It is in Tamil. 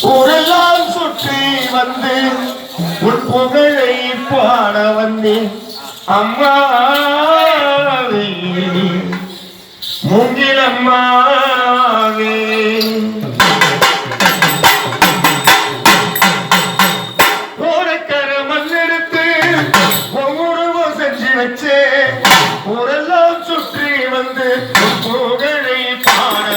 ஊரெல்லாம் சுற்றி வந்து உன் புகழை பாட வந்தேன். அம்மா மூங்கிலம்மாவே வச்சே ஊரெல்லாம் சுற்றி வந்து புகழை பாட